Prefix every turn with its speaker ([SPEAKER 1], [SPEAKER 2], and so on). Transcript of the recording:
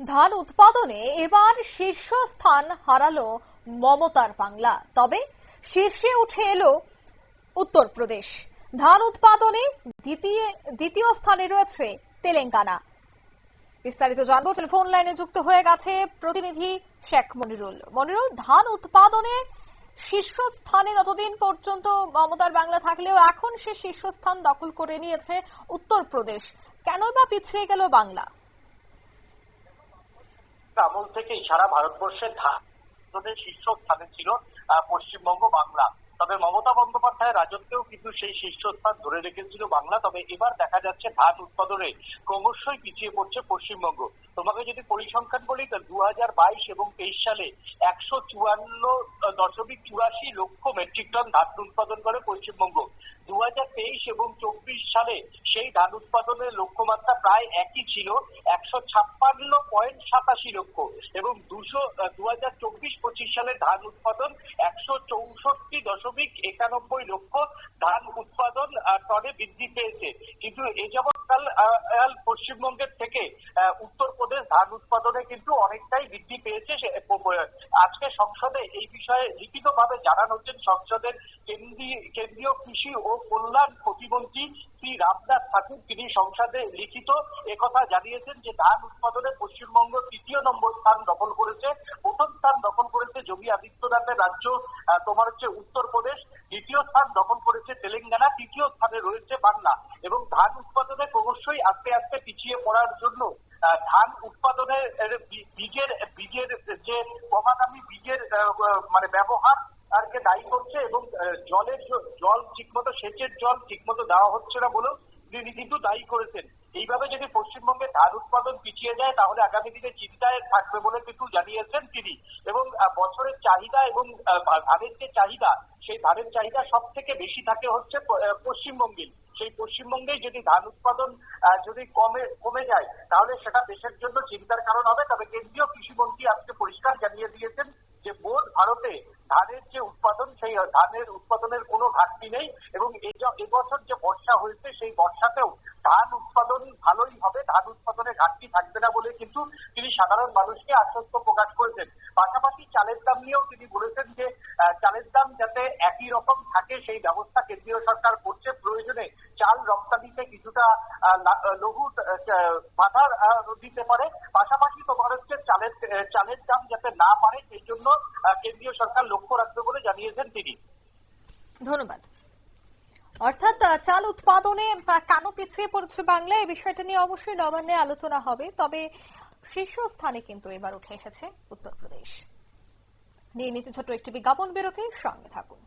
[SPEAKER 1] ধান উৎপাদনে এবার শীর্ষস্থান হারালো মমতার বাংলা। তবে শীর্ষে উঠে এলো উত্তরপ্রদেশ। ধান উৎপাদনে দ্বিতীয় দ্বিতীয় স্থানে রয়েছে তেলেঙ্গানা। বিস্তারিত জানব, টেলিফোন লাইনে যুক্ত হয়ে গেছে প্রতিনিধি শেখ মনিরুল। মনিরুল, ধান উৎপাদনে শীর্ষস্থানে যতদিন পর্যন্ত মমতার বাংলা থাকলেও এখন সে শীর্ষস্থান দখল করে নিয়েছে উত্তরপ্রদেশ। কেন বা পিছিয়ে গেল বাংলা?
[SPEAKER 2] আমল থেকেই সারা ভারতবর্ষের ধান শীর্ষস্থানে ছিল পশ্চিমবঙ্গ বাংলা। তবে মমতা বন্দ্যোপাধ্যায় রাজত্বেও কিন্তু সেই শীর্ষস্থান ধরে রেখেছিল বাংলা। তবে এবার দেখা যাচ্ছে ধান উৎপাদনে ক্রমশই পিছিয়ে পড়ছে পশ্চিমবঙ্গ। তোমাকে যদি পরিসংখ্যান বলি দু হাজার বাইশ এবং তেইশ সালে একশো চুয়ান্ন দশমিক চুরাশি লক্ষ মেট্রিক টন ধান উৎপাদন করে পশ্চিমবঙ্গ। দু হাজার তেইশ এবং চব্বিশ সালে সেই ধান উৎপাদনের লক্ষ্যমাত্রা প্রায় একই ছিল, একশো ছাপ্পান্ন পয়েন্ট সাতাশি লক্ষ। এবং দুশো দু হাজার চব্বিশ পঁচিশ সালে ধান উৎপাদন একশো চৌষট্টি দশমিক একানব্বই লক্ষ ধান উৎপাদন টনে বৃদ্ধি পেয়েছে। কিন্তু এ আহ, পশ্চিমবঙ্গের থেকে উত্তরপ্রদেশ ধান উৎপাদনে কিন্তু অনেকটাই বৃদ্ধি পেয়েছে আজকে সংসদে এই বিষয়ে লিখিতভাবে জানানো হচ্ছেন সংসদের কেন্দ্রীয় কৃষি ও কল্যাণ প্রতিমন্ত্রী শ্রী রামনাথ ঠাকুর। তিনি সংসদে লিখিত একথা জানিয়েছেন যে ধান উৎপাদনে পশ্চিমবঙ্গ তৃতীয় নম্বর স্থান দখল করেছে প্রথম স্থান দখল করেছে যোগী আদিত্যনাথের রাজ্য তোমার হচ্ছে উত্তরপ্রদেশ। দ্বিতীয় স্থান দখল করেছে তেলেঙ্গানা, তৃতীয় স্থানে রয়েছে বাংলা এবং ধান উৎপাদনে ক্রমশই আস্তে আস্তে পিছিয়ে পড়ার জন্য ধান উৎপাদনের বীজের বীজের যে কমাদামি বীজের মানে ব্যবহার আরকে দায়ী করছে এবং জলের জল ঠিকমতো সেচের জল ঠিকমতো দেওয়া হচ্ছে না বলেও তিনি কিন্তু দায়ী করেছেন। এইভাবে যদি পশ্চিমবঙ্গে ধান উৎপাদন পিছিয়ে যায়, তাহলে আগামী দিনে চিন্তায় থাকবে বলে কিন্তু জানিয়েছেন তিনি। এবং বছরের চাহিদা এবং ধানের যে চাহিদা, সেই ধানের চাহিদা সব থেকে বেশি থাকে হচ্ছে পশ্চিমবঙ্গে সেই পশ্চিমবঙ্গেই যদি ধান উৎপাদন যদি কমে কমে যায়, তাহলে সেটা দেশের জন্য চিন্তার কারণ হবে। তবে কেন্দ্রীয় কৃষিমন্ত্রী আজকে পরিষ্কার জানিয়ে দিয়েছেন যে, মোট ভারতে ধানের যে উৎপাদন, সেই ধানের উৎপাদনের কোনো ঘাটতি নেই। এবং এবছর যে বর্ষা হয়েছে, সেই বর্ষাতেও ধান উৎপাদন ভালোই হবে ধান উৎপাদনে ঘাটতি থাকবে না বলে কিন্তু তিনি সাধারণ মানুষকে আশ্বস্ত প্রকাশ করেছেন। পাশাপাশি চালের দাম নিয়েও তিনি বলেছেন যে চালের দাম যাতে একই রকম থাকে, সেই ব্যবস্থা কেন্দ্রীয় সরকার করছে। প্রয়োজনে চাল রপ্তানিতে কিছুটা লঘু বাধার দিতে পারে। পাশাপাশি তোমার হচ্ছে চালের চালের দাম যাতে না পারে সেই জন্য কেন্দ্রীয় সরকার লক্ষ্য রাখবে বলে জানিয়েছেন তিনি।
[SPEAKER 1] ধন্যবাদ। অর্থাৎ চাল উৎপাদনে কেন পিছিয়ে পড়ছে বাংলা এই বিষয়টা নিয়ে অবশ্যই নবান্নে আলোচনা হবে। তবে শীর্ষস্থানে কিন্তু এবার উঠে এসেছে উত্তরপ্রদেশ। নিয়ে নিচে ছোট একটি বিজ্ঞাপন বেরোতে সঙ্গে থাকুন।